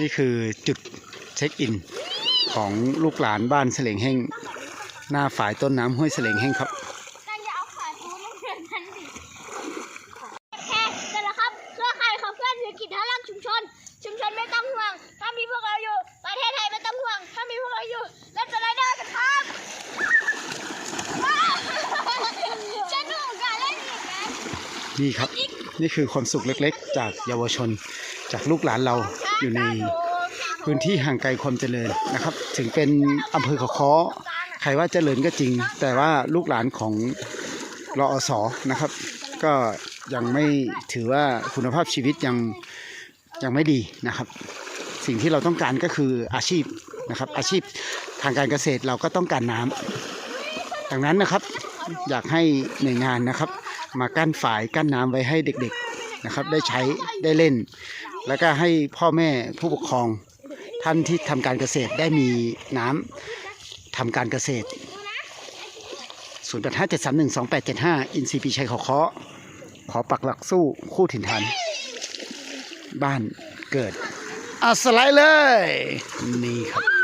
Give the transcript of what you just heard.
นี่คือจุดเช็คอินของลูกหลานบ้านเสลงแห้งหน้าฝายต้นน้ำห้วยเสลงแห้งครับนั่นอย่าเอาขาทูน้ำเงินนั้นดิแค่เสร็จแล้วครับเครือข่ายของเพื่อนเศรษฐกิจทางลักชุมชนชุมชนไม่ต้องห่วง ถ้ามีพวกเราอยู่ ประเทศไทยไม่ต้องห่วง ถ้ามีพวกเราอยู่เล่นสไลเดอร์กันครับว้าวสนุกอะเล่นอีกนะนี่ครับ นี่คือความสุขเล็กๆ จากเยาวชน จากลูกหลานเราอยู่ในพื้นที่ห่างไกลความเจริญนะครับ ถึงเป็นอำเภอขาค้อใครว่าเจริญก็จริง แต่ว่าลูกหลานของรอสนะครับ ก็ยังไม่ถือว่าคุณภาพชีวิตยังยังไม่ดีนะครับ สิ่งที่เราต้องการก็คืออาชีพนะครับ อาชีพทางการเกษตรเราก็ต้องการน้ำดังนั้นนะครับอยากให้หน่วยงานนะครับ มากั้นฝายกั้นน้ำไว้ให้เด็กๆนะครับ ได้ใช้ได้เล่น แล้วก็ให้พ่อแม่ผู้ปกครองท่านที่ทำการเกษตรได้มีน้ำทำการเกษตร 0 8 5 7 3 1 2 8 7 5 อินซีปีชัยขอเคาะขอปักหลักสู้คู่ถิ่นฐาน บ้านเกิดอสไลด์เลย นี่ครับ